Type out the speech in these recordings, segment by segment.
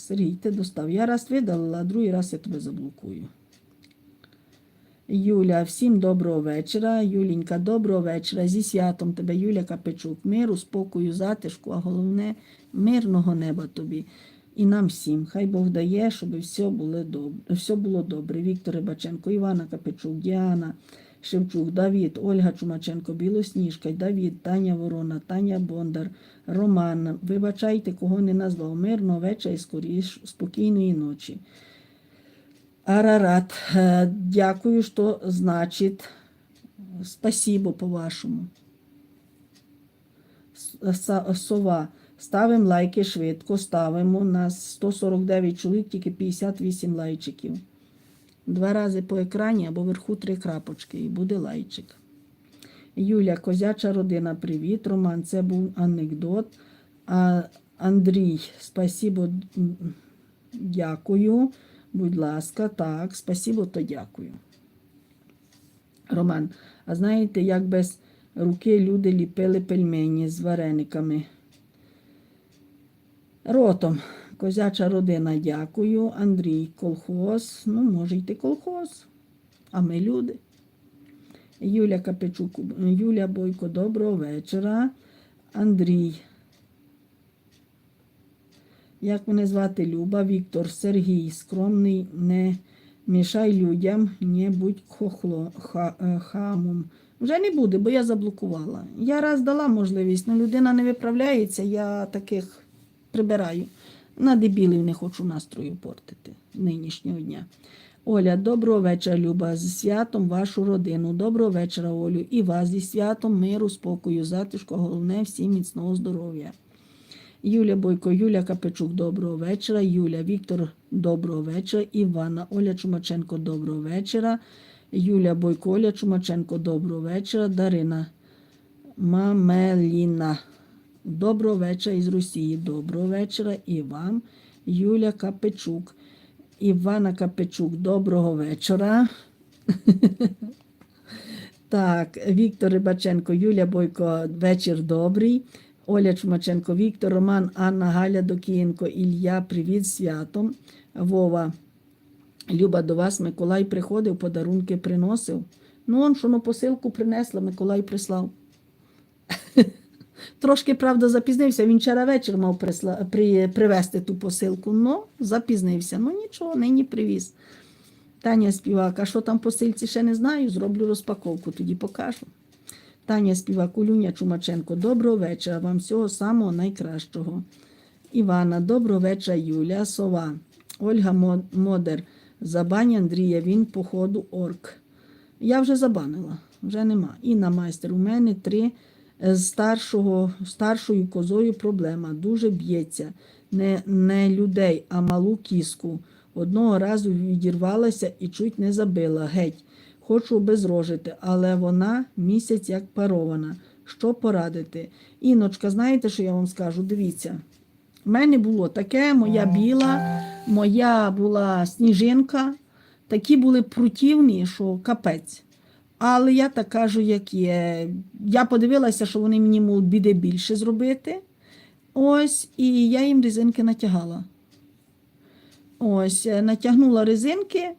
Сергій, ти достав. Я раз видалила, а другий раз я тебе заблокую. Юля, всім доброго вечора. Юлінька, доброго вечора. Зі святом тебе, Юля Капичук. Миру, спокою, затишку, а головне мирного неба тобі. І нам всім. Хай Бог дає, щоб все було добре. Все було добре. Віктор Рибаченко, Івана Капичук, Діана Шевчук, Давід, Ольга Чумаченко, Білосніжка, Давід, Таня Ворона, Таня Бондар, Роман. Вибачайте, кого не назвав. Мирного вечора і скоріш спокійної ночі. Арарат, э, дякую, что значит. Спасибо по-вашому. Сова. Ставимо лайки швидко, ставимо. У нас 149 чоловік, тільки 58 лайчиків. Два рази по екрані або вверху три крапочки, і буде лайчик. Юля, козяча родина, привіт. Роман, це був анекдот. А, Андрій, спасибо, дякую. Будь ласка, так, спасибо, то дякую. Роман, а знаєте, як без руки люди ліпили пельмені з варениками? Ротом. Козяча родина, дякую. Андрій, колхоз. Ну, може йти колхоз. А ми люди. Юля Капичук, Юля Бойко, доброго вечора. Андрій. Як мене звати Люба, Віктор, Сергій, скромний, не мішай людям, не будь хохло, ха, е, хамом. Вже не буде, бо я заблокувала. Я раз дала можливість, але людина не виправляється, я таких прибираю. На дебілів не хочу настрою портити нинішнього дня. Оля, доброго вечора, Люба, з святом вашу родину. Доброго вечора, Олю, і вас зі святом, миру, спокою, затишку, головне всім міцного здоров'я. Юля Бойко, Юля Капичук, доброго вечора. Юля Віктор, доброго вечора. Івана Оля Чумаченко, доброго вечора. Юля Бойко, Оля Чумаченко, доброго вечора. Дарина Мамеліна. Доброго вечора із Росії. Доброго вечора. І вам, Юля Капичук. Івана Капичук, доброго вечора. Так, Віктор Рибаченко, Юля Бойко, вечір добрий. Оля Чумаченко, Віктор, Роман, Анна, Галя Докієнко, Ілля, привіт, святом. Вова, Люба, до вас Миколай приходив, подарунки приносив. Ну, он що на посилку принесла, Миколай прислав. Трошки, правда, запізнився. Він вчора вечір мав присла... при... привезти ту посилку. Ну, запізнився. Ну нічого, нині привіз. Таня співак, а що там в посилці, ще не знаю. Зроблю розпаковку, тоді покажу. Таня співак, Улюня Чумаченко, доброго вечора. Вам всього самого найкращого. Івана, доброго вечора, Юля, Сова, Ольга Модер, Забань Андрія, він походу орк. Я вже забанила, вже нема. Інна майстер, у мене три з старшого, старшою козою проблема. Дуже б'ється. Не, не людей, а малу кіску. Одного разу відірвалася і чуть не забила. Геть. Хочу обезрожити, але вона місяць як парована. Що порадити? Іночка, знаєте, що я вам скажу? Дивіться. У мене було таке, моя біла, моя була сніжинка. Такі були прутівні, що капець. Але я так кажу, як є. Я подивилася, що вони мені можуть біде більше зробити. Ось, і я їм резинки натягала. Ось, е, натягнула резинки.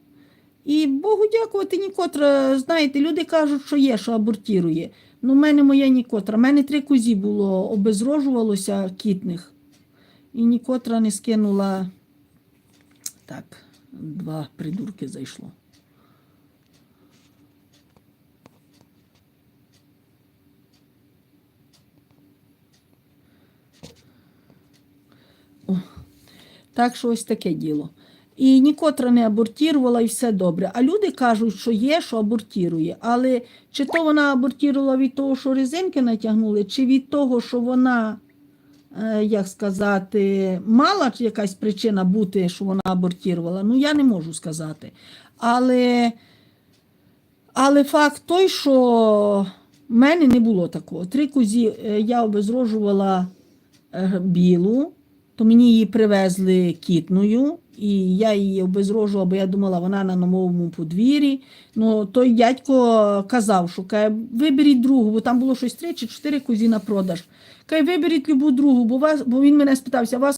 І Богу дякувати, нікотра, знаєте, люди кажуть, що є, що абортірує. Ну, в мене моя нікотра. У мене три козі було, обезрожувалося кітних. І нікотра не скинула. Так, два придурки зайшло. Так що ось таке діло. І нікотра не абортірувала, і все добре. А люди кажуть, що є, що абортірує. Але чи то вона абортірувала від того, що резинки натягнули, чи від того, що вона, е, як сказати, мала якась причина бути, що вона абортірувала, ну я не можу сказати. Але, але факт той, що в мене не було такого. Три козі е, я обезрожувала е, білу, то мені її привезли кітною, і я її обезрожувала, бо я думала, вона на новому подвір'ї. Ну, той дядько казав, що каже, виберіть другу, бо там було щось три чи чотири козі на продаж. Каже, виберіть любу другу, бо, вас, бо він мене спитався, вас